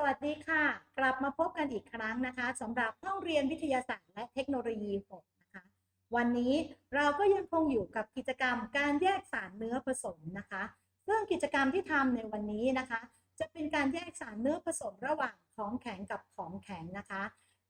สวัสดีค่ะ กลับมาพบกันอีกครั้งนะคะสำหรับห้องเรียนวิทยาศาสตร์และเทคโนโลยี 6 นะคะ วันนี้เราก็ยังคงอยู่กับกิจกรรมการแยกสารเนื้อผสมนะคะ ซึ่งกิจกรรมที่ทำในวันนี้นะคะ จะเป็นการแยกสารเนื้อผสมระหว่างของแข็งกับของแข็งนะคะ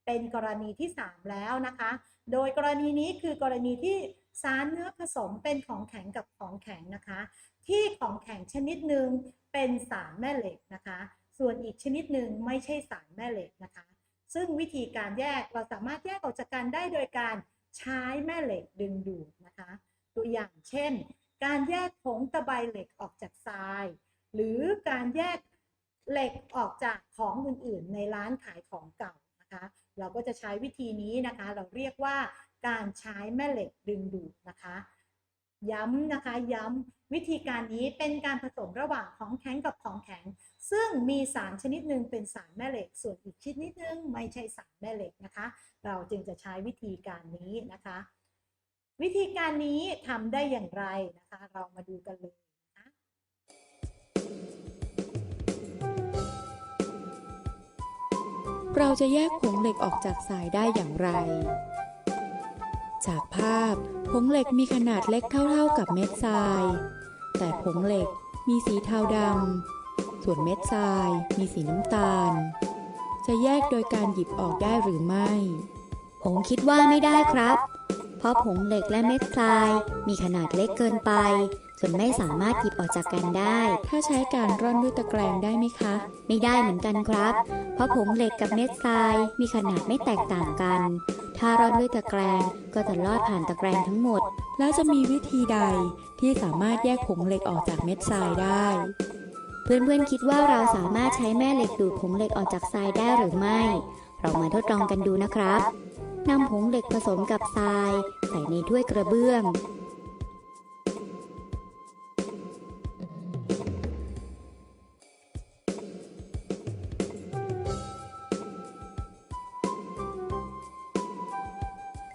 เป็นกรณีที่ 3 แล้วนะคะ โดยกรณีนี้คือกรณีที่สารเนื้อผสมเป็นของแข็งกับของแข็งนะคะ ที่ของแข็งชนิดหนึ่งเป็นสารแม่เหล็กนะคะ ส่วนอีกชนิดหนึ่งไม่ใช่สารแม่เหล็กนะคะ ซึ่งวิธีการแยกเราสามารถแยกออกจากกันได้โดยการใช้แม่เหล็กดึงดูดนะคะ ตัวอย่างเช่น การแยกผงตะไบเหล็กออกจากทราย หรือการแยกเหล็กออกจากของอื่นๆ ในร้านขายของเก่านะคะ เราก็จะใช้วิธีนี้นะคะ เราเรียกว่าการใช้แม่เหล็กดึงดูดนะคะ ย้ำนะคะย้ำวิธีการนี้เป็นการผสมระหว่างของแข็งกับของแข็ง ซึ่งมีสารชนิดหนึ่งเป็นสารแม่เหล็ก ส่วนอีกชนิดหนึ่งไม่ใช่สารแม่เหล็กนะคะ เราจึงจะใช้วิธีการนี้นะคะ วิธีการนี้ทำได้อย่างไรนะคะ เรามาดูกันเลยนะเราจะแยกผงเหล็กออกจากสายได้อย่างไร จากภาพ ผงเหล็กมีขนาดเล็กเท่าๆกับเม็ดทราย แต่ผงเหล็กมีสีเทาดำ ส่วนเม็ดทรายมีสีน้ำตาล จะแยกโดยการหยิบออกได้หรือไม่ ผมคิดว่าไม่ได้ครับ เพราะผงเหล็กและเม็ดทรายมีขนาดเล็กเกินไป จนไม่สามารถหยิบออกจากกันได้ ถ้าใช้การร่อนด้วยตะแกรงได้ไหมคะ ไม่ได้เหมือนกันครับ เพราะผงเหล็กกับเม็ดทรายมีขนาดไม่แตกต่างกัน ถ้าร่อนด้วยตะแกรงก็จะลอดผ่านตะแกรงทั้งหมด แล้วจะมีวิธีใดที่สามารถแยกผงเหล็กออกจากเม็ดทรายได้ เพื่อนๆคิดว่าเราสามารถใช้แม่เหล็กดูดผงเหล็กออกจากทรายได้หรือไม่ เรามาทดลองกันดูนะครับนำผงเหล็กผสมกับทราย ใส่ในถ้วยกระเบื้อง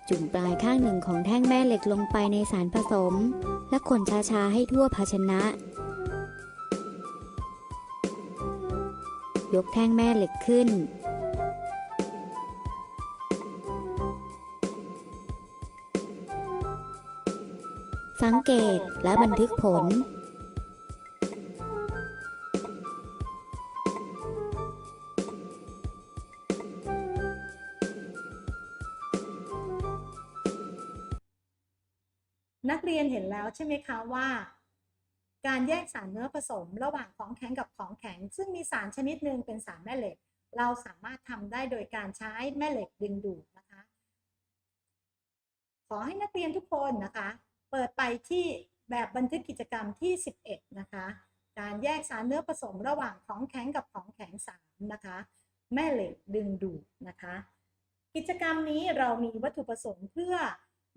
จุ่มปลายข้างหนึ่งของแท่งแม่เหล็กลงไปในสารผสม และคนช้าๆให้ทั่วภาชนะ ยกแท่งแม่เหล็กขึ้น สังเกตและบันทึกผล นักเรียนเห็นแล้วใช่ไหมคะว่า การแยกสารเนื้อผสม ระหว่างของแข็งกับของแข็ง ซึ่งมีสารชนิดหนึ่งเป็นสารแม่เหล็ก เราสามารถทำได้โดยการใช้แม่เหล็กดึงดูดนะคะ ขอให้นักเรียนทุกคนนะคะ เปิดไปที่แบบบันทึกกิจกรรมที่ 11 นะคะ การแยกสารเนื้อผสม ระหว่างของแข็งกับของแข็ง3นะคะ แม่เหล็กดึงดูดนะคะ กิจกรรมนี้เรามีวัตถุประสงค์เพื่อ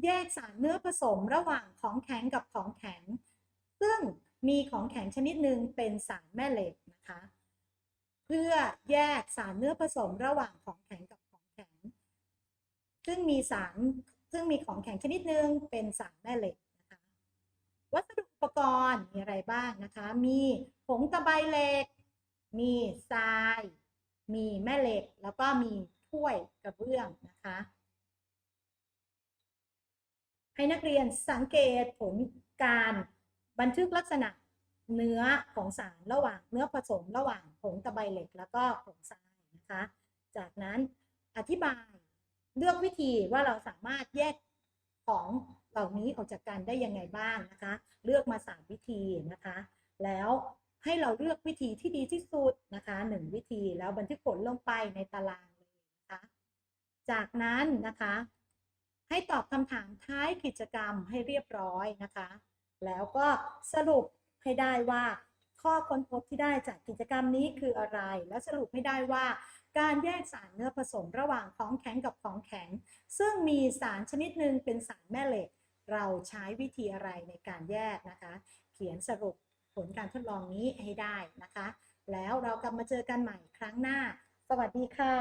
แยกสารเนื้อผสมระหว่างของแข็งกับของแข็ง ซึ่งมีของแข็งชนิดหนึ่งเป็นสารแม่เหล็กนะคะ เพื่อแยกสารเนื้อผสมระหว่างของแข็งกับของแข็ง ซึ่งมีสารซึ่งมีของแข็งชนิดหนึ่งเป็นสารแม่เหล็กนะคะวัสดุอุปกรณ์มีอะไรบ้างนะคะ มีผงตะไบเหล็ก มีทราย มีแม่เหล็ก แล้วก็มีถ้วยกระเบื้องนะคะ ให้นักเรียนสังเกตผลการบันทึกลักษณะเนื้อของสารระหว่างเนื้อผสมระหว่างผงตะไบเหล็ก แล้วก็ผงทรายนะคะ จากนั้นอธิบายเลือกวิธีว่าเราสามารถแยกของเหล่านี้ออกจากกันได้ยังไงบ้างนะคะ เลือกมาสามวิธีนะคะ แล้วให้เราเลือกวิธีที่ดีที่สุดนะคะหนึ่งวิธีแล้วบันทึกผลลงไปในตารางเลยนะคะ จากนั้นนะคะ ให้ตอบคำถามท้ายกิจกรรมให้เรียบร้อยนะคะ แล้วก็สรุปให้ได้ว่า ข้อค้นพบที่ได้จากกิจกรรมนี้คืออะไร แล้วสรุปให้ได้ว่า การแยกสารเนื้อผสมระหว่างของแข็งกับของแข็ง ซึ่งมีสารชนิดหนึ่งเป็นสารแม่เหล็ก เราใช้วิธีอะไรในการแยกนะคะ เขียนสรุปผลการทดลองนี้ให้ได้นะคะ แล้วเรากลับมาเจอกันใหม่ครั้งหน้า สวัสดีค่ะ